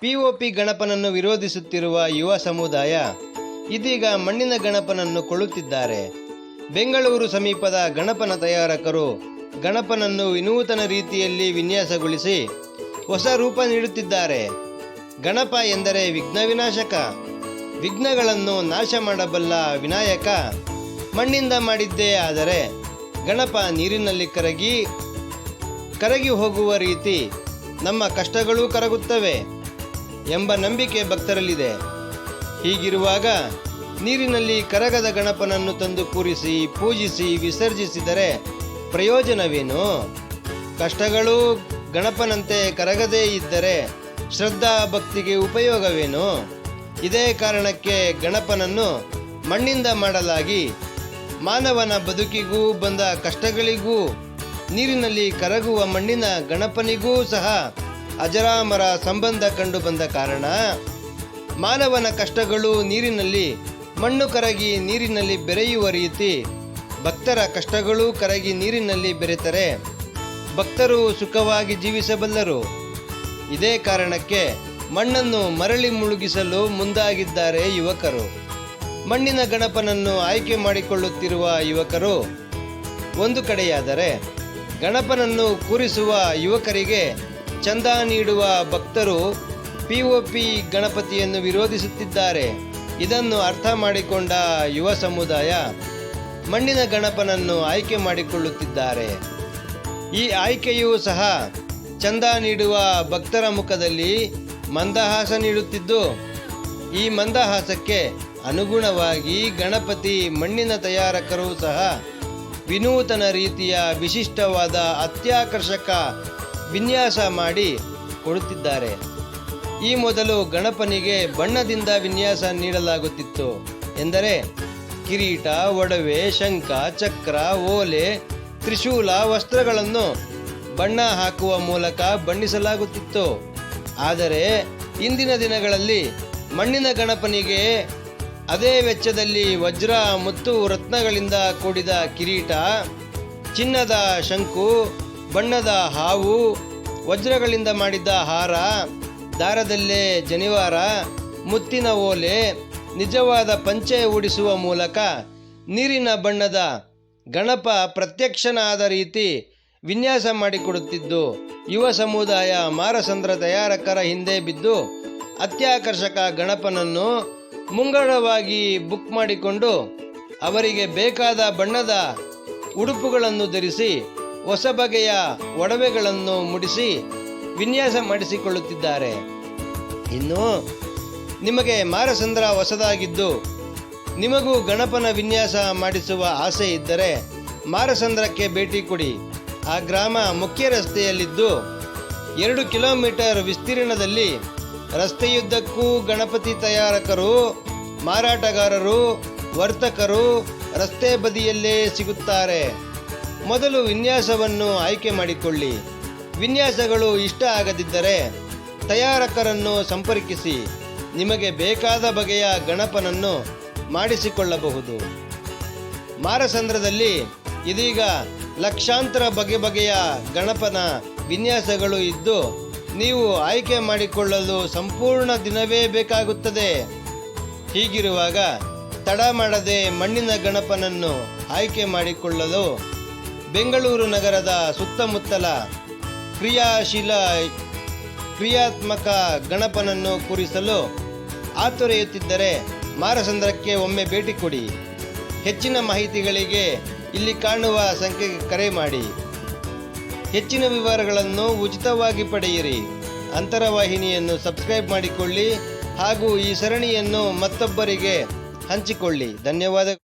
POP ಗಣಪನನ್ನು ವಿರೋಧಿಸುತ್ತಿರುವ ಯುವ ಸಮುದಾಯ ಇದೀಗ ಮಣ್ಣಿನ ಗಣಪನನ್ನು ಕೊಳ್ಳುತ್ತಿದ್ದಾರೆ. ಬೆಂಗಳೂರು ಸಮೀಪದ ಗಣಪನ ತಯಾರಕರು ಗಣಪನನ್ನು ವಿನೂತನ ರೀತಿಯಲ್ಲಿ ವಿನ್ಯಾಸಗೊಳಿಸಿ ಹೊಸ ರೂಪ ನೀಡುತ್ತಿದ್ದಾರೆ. ಗಣಪ ಎಂದರೆ ವಿಘ್ನ ವಿನಾಶಕ ವಿಘ್ನಗಳನ್ನು ನಾಶ ಮಾಡಬಲ್ಲ ವಿನಾಯಕ. ಮಣ್ಣಿಂದ ಮಾಡಿದ್ದೇ ಆದರೆ ಗಣಪ ನೀರಿನಲ್ಲಿ ಕರಗಿ ಕರಗಿ ಹೋಗುವ ರೀತಿ ನಮ್ಮ ಕಷ್ಟಗಳೂ ಕರಗುತ್ತವೆ. ಎಂಬ ನಂಬಿಕೆ ಭಕ್ತರಲ್ಲಿದೆ. ಹೀಗಿರುವಾಗ ನೀರಿನಲ್ಲಿ ಕರಗದ ಗಣಪನನ್ನು ತಂದು ಕೂರಿಸಿ, ಪೂಜಿಸಿ, ವಿಸರ್ಜಿಸಿದರೆ ಪ್ರಯೋಜನವೇನು? ಕಷ್ಟಗಳು ಗಣಪನಂತೆ ಕರಗದೇ ಇದ್ದರೆ ಶ್ರದ್ಧಾ ಭಕ್ತಿಗೆ ಉಪಯೋಗವೇನು? ಇದೇ ಕಾರಣಕ್ಕೆ ಗಣಪನನ್ನು ಮಣ್ಣಿಂದ ಮಾಡಲಾಗಿ ಮಾನವನ ಬದುಕಿಗೂ ಬಂದ ಕಷ್ಟಗಳಿಗೂ, ನೀರಿನಲ್ಲಿ ಕರಗುವ ಮಣ್ಣಿನ ಗಣಪನಿಗೂ ಸಹ ಅಜರಾಮರ ಸಂಬಂಧ ಕಂಡು ಬಂದ ಕಾರಣ ಮಾನವನ ಕಷ್ಟಗಳು ನೀರಿನಲ್ಲಿ, ಮಣ್ಣು ಕರಗಿ ನೀರಿನಲ್ಲಿ ಬೆರೆಯುವ ರೀತಿ ಭಕ್ತರ ಕಷ್ಟಗಳು ಕರಗಿ ನೀರಿನಲ್ಲಿ ಬೆರೆತರೆ. ಭಕ್ತರು ಸುಖವಾಗಿ ಜೀವಿಸಬಲ್ಲರು. ಇದೇ ಕಾರಣಕ್ಕೆ ಮಣ್ಣನ್ನು ಮರಳಿ ಮುಳುಗಿಸಲು ಮುಂದಾಗಿದ್ದಾರೆ ಯುವಕರು. ಮಣ್ಣಿನ ಗಣಪನನ್ನು ಆಯ್ಕೆ ಮಾಡಿಕೊಳ್ಳುತ್ತಿರುವ ಯುವಕರು, ಒಂದು ಕಡೆಯಾದರೆ ಗಣಪನನ್ನು ಕೂರಿಸುವ ಯುವಕರಿಗೆ ಚಂದ ನೀಡುವ ಭಕ್ತರು ಪಿಒಪಿ ಗಣಪತಿಯನ್ನು ವಿರೋಧಿಸುತ್ತಿದ್ದಾರೆ. ಇದನ್ನು ಅರ್ಥ ಮಾಡಿಕೊಂಡ ಯುವ ಸಮುದಾಯ ಮಣ್ಣಿನ ಗಣಪನನ್ನು ಆಯ್ಕೆ ಮಾಡಿಕೊಳ್ಳುತ್ತಿದ್ದಾರೆ. ಈ ಆಯ್ಕೆಯೂ ಸಹ ಚಂದ ನೀಡುವ ಭಕ್ತರ ಮುಖದಲ್ಲಿ ಮಂದಹಾಸ ನೀಡುತ್ತಿದ್ದು, ಈ ಮಂದಹಾಸಕ್ಕೆ ಅನುಗುಣವಾಗಿ ಗಣಪತಿ ಮಣ್ಣಿನ ತಯಾರಕರು ಸಹ ವಿನೂತನ ರೀತಿಯ ವಿಶಿಷ್ಟವಾದ ಅತ್ಯಾಕರ್ಷಕ ವಿನ್ಯಾಸ ಮಾಡಿ ಕೊಡುತ್ತಿದ್ದಾರೆ. ಈ ಮೊದಲು ಗಣಪನಿಗೆ ಬಣ್ಣದಿಂದ ವಿನ್ಯಾಸ ನೀಡಲಾಗುತ್ತಿತ್ತು. ಎಂದರೆ ಕಿರೀಟ, ಒಡವೆ, ಶಂಖ, ಚಕ್ರ, ಓಲೆ, ತ್ರಿಶೂಲ ವಸ್ತ್ರಗಳನ್ನು ಬಣ್ಣ ಹಾಕುವ ಮೂಲಕ ಬಣ್ಣಿಸಲಾಗುತ್ತಿತ್ತು. ಆದರೆ ಇಂದಿನ ದಿನಗಳಲ್ಲಿ ಮಣ್ಣಿನ ಗಣಪನಿಗೆ ಅದೇ ವೆಚ್ಚದಲ್ಲಿ ವಜ್ರ ಮತ್ತು ರತ್ನಗಳಿಂದ ಕೂಡಿದ ಕಿರೀಟ, ಚಿನ್ನದ ಶಂಕು ಬಣ್ಣದ ಹಾವು ವಜ್ರಗಳಿಂದ ಮಾಡಿದ ಹಾರ, ದಾರದಲ್ಲೇ ಜನಿವಾರ, ಮುತ್ತಿನ ಓಲೆ, ನಿಜವಾದ ಪಂಚೆ ಉಡಿಸುವ ಮೂಲಕ ನೀರಿನ ಬಣ್ಣದ ಗಣಪ ಪ್ರತ್ಯಕ್ಷನಾದ ರೀತಿ ವಿನ್ಯಾಸ ಮಾಡಿಕೊಡುತ್ತಿದ್ದು, ಯುವ ಸಮುದಾಯ ಮಾರಸಂದ್ರ ತಯಾರಕರ ಹಿಂದೆ ಬಿದ್ದು ಅತ್ಯಾಕರ್ಷಕ ಗಣಪನನ್ನು ಮುಂಗಡವಾಗಿ ಬುಕ್ ಮಾಡಿಕೊಂಡು ಅವರಿಗೆ ಬೇಕಾದ ಬಣ್ಣದ ಉಡುಪುಗಳನ್ನು ಧರಿಸಿ ಹೊಸ ಬಗೆಯ ಒಡವೆಗಳನ್ನು ಮುಡಿಸಿ ವಿನ್ಯಾಸ ಮಾಡಿಸಿಕೊಳ್ಳುತ್ತಿದ್ದಾರೆ. ಇನ್ನು, ನಿಮಗೆ ಮಾರಸಂದ್ರ ಹೊಸದಾಗಿದ್ದು, ನಿಮಗೂ ಗಣಪನ ವಿನ್ಯಾಸ ಮಾಡಿಸುವ ಆಸೆ ಇದ್ದರೆ ಮಾರಸಂದ್ರಕ್ಕೆ ಭೇಟಿ ಕೊಡಿ. ಆ ಗ್ರಾಮ ಮುಖ್ಯ ರಸ್ತೆಯಲ್ಲಿದ್ದು, ಎರಡು ಕಿಲೋಮೀಟರ್ ವಿಸ್ತೀರ್ಣದಲ್ಲಿ ರಸ್ತೆಯುದ್ದಕ್ಕೂ ಗಣಪತಿ ತಯಾರಕರು, ಮಾರಾಟಗಾರರು, ವರ್ತಕರು ರಸ್ತೆ ಬದಿಯಲ್ಲೇ ಸಿಗುತ್ತಾರೆ. ಮೊದಲು ವಿನ್ಯಾಸವನ್ನು ಆಯ್ಕೆ ಮಾಡಿಕೊಳ್ಳಿ. ವಿನ್ಯಾಸಗಳು ಇಷ್ಟ ಆಗದಿದ್ದರೆ ತಯಾರಕರನ್ನು ಸಂಪರ್ಕಿಸಿ. ನಿಮಗೆ ಬೇಕಾದ ಬಗೆಯ ಗಣಪನನ್ನು ಮಾಡಿಸಿಕೊಳ್ಳಬಹುದು. ಮಾರಸಂದ್ರದಲ್ಲಿ ಇದೀಗ ಲಕ್ಷಾಂತರ ಬಗೆ ಬಗೆಯ ಗಣಪನ ವಿನ್ಯಾಸಗಳು ಇದ್ದು, ನೀವು ಆಯ್ಕೆ ಮಾಡಿಕೊಳ್ಳಲು ಸಂಪೂರ್ಣ ದಿನವೇ ಬೇಕಾಗುತ್ತದೆ. ಹೀಗಿರುವಾಗ ತಡ ಮಾಡದೆ ಮಣ್ಣಿನ ಗಣಪನನ್ನು ಆಯ್ಕೆ ಮಾಡಿಕೊಳ್ಳಲು ಬೆಂಗಳೂರು ನಗರದ ಸುತ್ತಮುತ್ತಲ ಕ್ರಿಯಾಶೀಲ, ಕ್ರಿಯಾತ್ಮಕ ಗಣಪನನ್ನು ಕೂರಿಸಲು ಆತುರೆಯುತ್ತಿದ್ದರೆ ಮಾರಸಂದ್ರಕ್ಕೆ ಒಮ್ಮೆ ಭೇಟಿ ಕೊಡಿ. ಹೆಚ್ಚಿನ ಮಾಹಿತಿಗಳಿಗೆ ಇಲ್ಲಿ ಕಾಣುವ ಸಂಖ್ಯೆಗೆ ಕರೆ ಮಾಡಿ. ಹೆಚ್ಚಿನ ವಿವರಗಳನ್ನು ಉಚಿತವಾಗಿ ಪಡೆಯಿರಿ. ಅಂತರವಾಹಿನಿಯನ್ನು ಸಬ್ಸ್ಕ್ರೈಬ್ ಮಾಡಿಕೊಳ್ಳಿ ಹಾಗೂ ಈ ಸರಣಿಯನ್ನು ಮತ್ತೊಬ್ಬರಿಗೆ ಹಂಚಿಕೊಳ್ಳಿ. ಧನ್ಯವಾದ